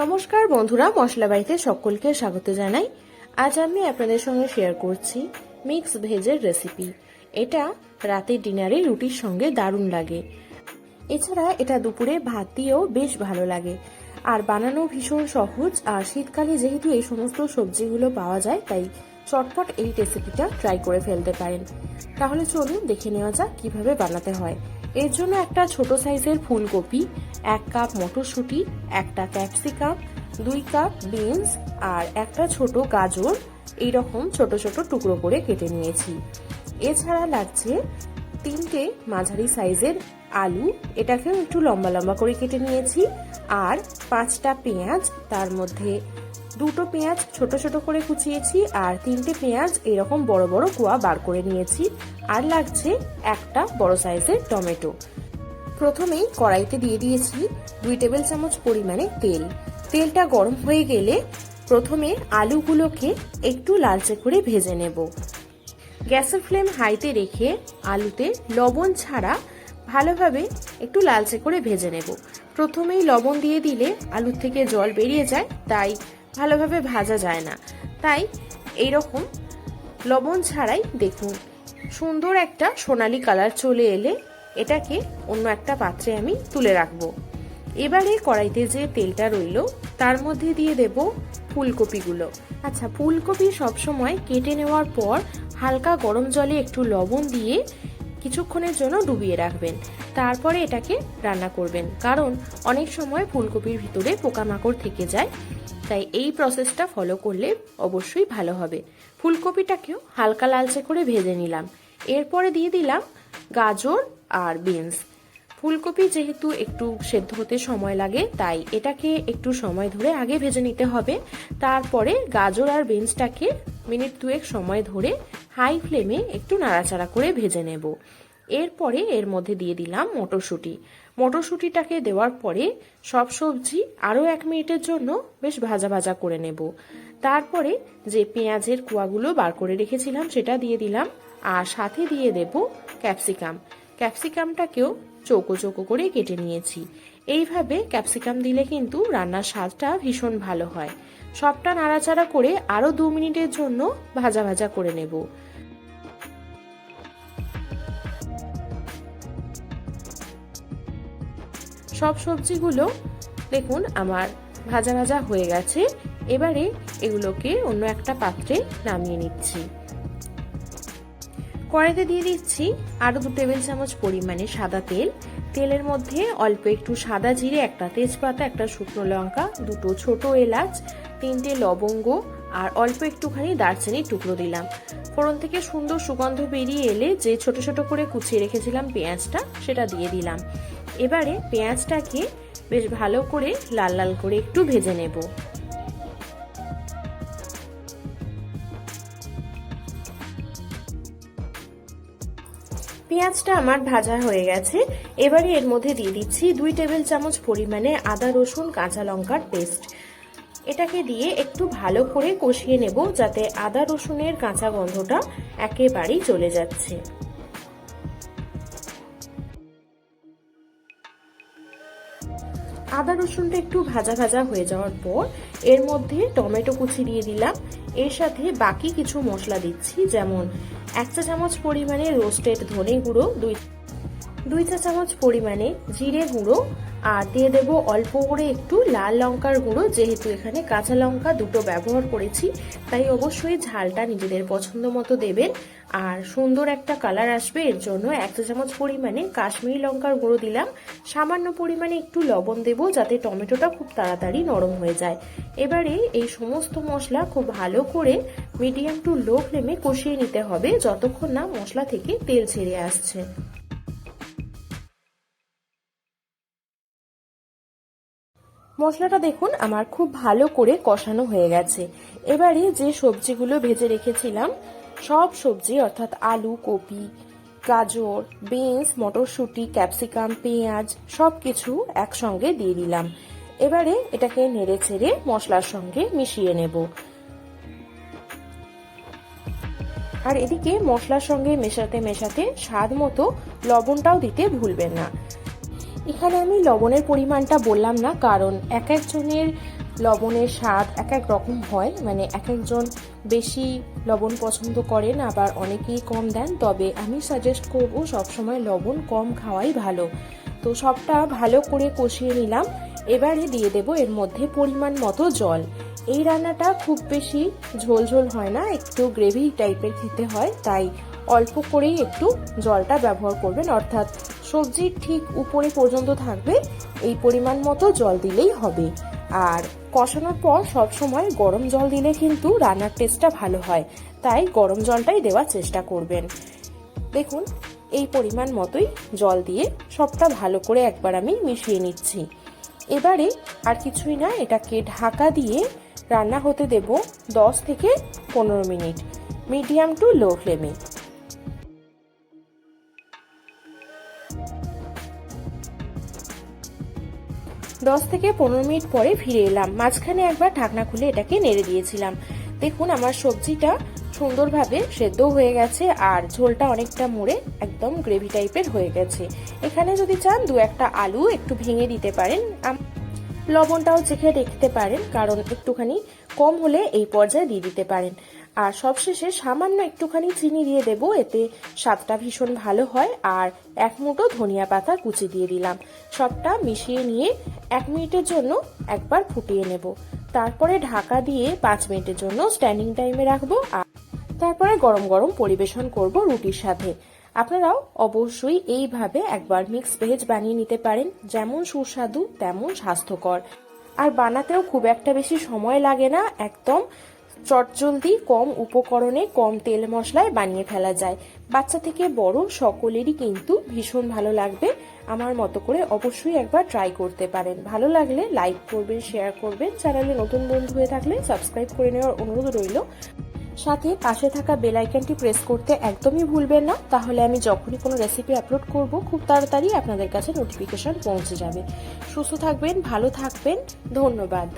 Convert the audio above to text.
নমস্কার বন্ধুরা, মশলা বাড়িতে সকলকে স্বাগত জানাই। আজ আমি আপনাদের সঙ্গে শেয়ার করছি মিক্স ভেজের রেসিপি এটা রাতের ডিনারে রুটির সঙ্গে দারুণ লাগে। এছাড়া এটা দুপুরে ভাত দিয়েও বেশ ভালো লাগে। আর বানানো ভীষণ সহজ, আর শীতকালে যেহেতু এই সমস্ত সবজিগুলো পাওয়া যায়, তাই চটপট এই রেসিপিটা ট্রাই করে ফেলতে পারেন। তাহলে চলুন দেখে নেওয়া যাক কীভাবে বানাতে হয়। এর জন্য একটা ছোট সাইজের ফুলকপি, এক কাপ মটরশুঁটি, একটা ক্যাপসিকাম, দুই কাপ বিনস আর একটা ছোট গাজর। এইরকম ছোট ছোট টুকরো করে কেটে নিয়েছি। এছাড়া লাগছে তিনটে মাঝারি সাইজের আলু। এটাকেও একটু লম্বা লম্বা করে কেটে নিয়েছি। আর পাঁচটা পেঁয়াজ, তার মধ্যে দুটো পেঁয়াজ ছোট ছোট করে কুচিয়েছি আর তিনটে পেঁয়াজ এরকম বড় বড় কুয়া বার করে নিয়েছি। আর লাগছে একটা বড় সাইজের টমেটো। প্রথমেই কড়াইতে দিয়ে দিয়েছি দুই টেবিল চামচ পরিমাণে তেল। তেলটা গরম হয়ে গেলে প্রথমে আলুগুলোকে একটু লালচে করে ভেজে নেব। গ্যাসের ফ্লেম হাইতে রেখে আলুতে লবণ ছাড়া ভালোভাবে একটু লালচে করে ভেজে নেব। প্রথমেই লবণ দিয়ে দিলে আলুর থেকে জল বেরিয়ে যায়, তাই ভালোভাবে ভাজা যায় না। তাই এইরকম লবণ ছাড়াই দেখুন, সুন্দর একটা সোনালি কালার চলে এলে এটাকে অন্য একটা পাত্রে আমি তুলে রাখব। এবারে কড়াইতে যে তেলটা রইল, তার মধ্যে দিয়ে দেব ফুলকপিগুলো। আচ্ছা ফুলকপি সবসময় কেটে নেওয়ার পর হালকা গরম জলে একটু লবণ দিয়ে কিছুক্ষণের জন্য ডুবিয়ে রাখবেন। তারপরে এটাকে রান্না করবেন। কারণ অনেক সময় ফুলকপির ভিতরে পোকামাকড় থেকে যায় তাই এই প্রসেসটা ফলো করলে অবশ্যই ভালো হবে। ফুলকপিটাকেও হালকা লালচে করে ভেজে নিলাম। এরপরে দিয়ে দিলাম গাজর আর বিনস। ফুলকপি যেহেতু একটু সেদ্ধ হতে সময় লাগে, তাই এটাকে একটু সময় ধরে আগে ভেজে নিতে হবে। তারপরে গাজর আর বিনসটাকে মিনিট দুয়েক সময় ধরে হাই ফ্লেমে একটু নাড়াচাড়া করে ভেজে নেব। এরপরে এর মধ্যে দিয়ে দিলাম মটরশুঁটি। মটরশুঁটিটাকে দেওয়ার পরে সব সবজি আরও এক মিনিটের জন্য বেশ ভাজা ভাজা করে নেব। তারপরে যে পেঁয়াজের কুয়াগুলো বার করে রেখেছিলাম সেটা দিয়ে দিলাম আর সাথে দিয়ে দেব ক্যাপসিকাম। ক্যাপসিকামটাকেও চৌকো চৌকো করে কেটে নিয়েছি। এইভাবে ক্যাপসিকাম দিলে কিন্তু রান্নার স্বাদটা ভীষণ ভালো হয়। সবটা নাড়াচাড়া করে আরও দু মিনিটের জন্য ভাজা ভাজা করে নেব। সব সবজিগুলো দেখুন আমার ভাজা ভাজা হয়ে গেছে। এবারে এগুলোকে অন্য একটা পাত্রে নামিয়ে নিচ্ছি। কড়াইতে দিয়ে দিচ্ছি আরও দু টেবিল চামচ পরিমাণে সাদা তেল। তেলের মধ্যে অল্প একটু সাদা জিরে, একটা তেজপাতা, একটা শুকনো লঙ্কা, দুটো ছোট এলাচ, তিনটে লবঙ্গ আর অল্প একটুখানি দারচিনির টুকরো দিলাম। ফোড়ন থেকে সুন্দর সুগন্ধ বেরিয়ে এলে যে ছোট ছোট করে কুচিয়ে রেখেছিলাম পেঁয়াজটা, সেটা দিয়ে দিলাম। এবারে পেঁয়াজটাকে বেশ ভালো করে লাল লাল করে একটু ভেজে নেব। পেঁয়াজটা আমার ভাজা হয়ে গেছে। এবারে এর মধ্যে দিয়ে দিচ্ছি দুই টেবিল চামচ পরিমাণে আদা, রসুন, কাঁচা লঙ্কার পেস্ট। এটাকে দিয়ে একটু ভালো করে কষিয়ে নেব যাতে আদা, রসুনের কাঁচা গন্ধটা একেবারেই চলে যাচ্ছে। আদা রসুনটা একটু ভাজা ভাজা হয়ে যাওয়ার পর এর মধ্যে টমেটো কুচি দিয়ে দিলাম। এর সাথে বাকি কিছু মশলা দিচ্ছি, যেমন এক চা চামচ পরিমাণে রোস্টেড ধনে গুঁড়ো, দুই দুই চা চামচ পরিমাণে জিরে গুঁড়ো আর দিয়ে দেব অল্প করে একটু লাল লঙ্কার গুঁড়ো, যেহেতু এখানে কাঁচা লঙ্কা দুটো ব্যবহার করেছি, তাই অবশ্যই ঝালটা নিজেদের পছন্দ মতো দেবেন। আর সুন্দর একটা কালার আসবে, এর জন্য এক চামচ পরিমাণে কাশ্মীরি লঙ্কার গুঁড়ো দিলাম। সামান্য পরিমাণে একটু লবণ দেব, যাতে টমেটোটা খুব তাড়াতাড়ি নরম হয়ে যায়। এবারে এই সমস্ত মশলা খুব ভালো করে মিডিয়াম টু লো ফ্লেমে কষিয়ে নিতে হবে, যতক্ষণ না মশলা থেকে তেল ছেড়ে আসছে। মশলাটা দেখুন, আমার খুব ভালো করে কষানো হয়ে গেছে। এবারে যে সবজিগুলো ভেজে রেখেছিলাম, সব সবজি, অর্থাৎ আলু, কপি, গাজর, বিনস, মটরশুঁটি, ক্যাপসিকাম, পেঁয়াজ সব কিছু একসঙ্গে দিয়ে দিলাম। এবারে এটাকে নেড়ে ছেড়ে মশলার সঙ্গে মিশিয়ে নেব। আর এদিকে মশলার সঙ্গে মেশাতে মেশাতে স্বাদ মতো লবণটাও দিতে ভুলবেন না। এখানে আমি লবণের পরিমাণটা বললাম না, কারণ এক একজনের লবণের স্বাদ এক এক রকম হয়। মানে এক একজন বেশি লবণ পছন্দ করেন, আবার অনেকেই কম দেন। তবে আমি সাজেস্ট করব সবসময় লবণ কম খাওয়াই ভালো। তো সবটা ভালো করে কষিয়ে নিলাম। এবারে দিয়ে দেব এর মধ্যে পরিমাণ মতো জল। এই রান্নাটা খুব বেশি ঝোল ঝোল হয় না, একটু গ্রেভি টাইপের খেতে হয়। তাই অল্প করেই একটু জলটা ব্যবহার করবেন। অর্থাৎ সবজির ঠিক উপরে পর্যন্ত থাকবে, এই পরিমাণ মতো জল দিলেই হবে। আর কষানোর পর সব সময় গরম জল দিলে কিন্তু রান্নার টেস্টটা ভালো হয়, তাই গরম জলটাই দেওয়ার চেষ্টা করবেন। দেখুন, এই পরিমাণ মতোই জল দিয়ে সবটা ভালো করে একবার আমি মিশিয়ে নিচ্ছি। এবারে আর কিছুই না, এটাকে ঢাকা দিয়ে রান্না হতে দেব দশ থেকে পনেরো মিনিট, মিডিয়াম টু লো ফ্লেমে। দশ থেকে পনেরো মিনিট পরে ফিরে এলাম। মাঝখানে একবার ঢাকনা খুলে এটাকে নেড়ে দিয়েছিলাম। দেখুন, আমার সবজিটা সুন্দরভাবে সেদ্ধ হয়ে গেছে আর ঝোলটা অনেকটা মুড়ে একদম গ্রেভি টাইপের হয়ে গেছে। এখানে যদি চান, দু একটা আলু একটু ভেঙে দিতে পারেন। লবণটাও চেখে দেখতে পারেন, কারণ একটুখানি কম হলে এই পর্যায়ে দিয়ে দিতে পারেন। আর সবশেষে সামান্য একটুখানি চিনি দিয়ে দেব, এতে স্বাদটা ভীষণ ভালো হয়, আর এক মুঠো ধনিয়া পাতা কুচি দিয়ে দিলাম। সবটা মিশিয়ে নিয়ে এক মিনিটের জন্য একবার ফুটিয়ে নেব। তারপরে ঢাকা দিয়ে পাঁচ মিনিটের জন্য স্ট্যান্ডিং টাইমে রাখব, আর তারপরে গরম গরম পরিবেশন করব রুটির সাথে। আপনারাও অবশ্যই এইভাবে একবার মিক্স ভেজ বানিয়ে নিতে পারেন, যেমন সুস্বাদু, তেমন স্বাস্থ্যকর। আর বানাতেও খুব একটা বেশি সময় লাগে না, একদম চটজলদি কম উপকরণে কম তেল মশলায় বানিয়ে ফেলা যায়। বাচ্চা থেকে বড় সকলেরই কিন্তু ভীষণ ভালো লাগবে। আমার মতো করে অবশ্যই একবার ট্রাই করতে পারেন। ভালো লাগলে লাইক করবেন শেয়ার করবেন। চ্যানেলে নতুন বন্ধু হয়ে থাকলে সাবস্ক্রাইব করে নেওয়ার অনুরোধ রইল। সাথে পাশে থাকা বেল আইকনটি প্রেস করতে একদমই ভুলবেন না। তাহলে আমি যখনই কোনো রেসিপি আপলোড করব, খুব তাড়াতাড়ি আপনাদের কাছে নোটিফিকেশন পৌঁছে যাবে। সুস্থ থাকবেন, ভালো থাকবেন। ধন্যবাদ।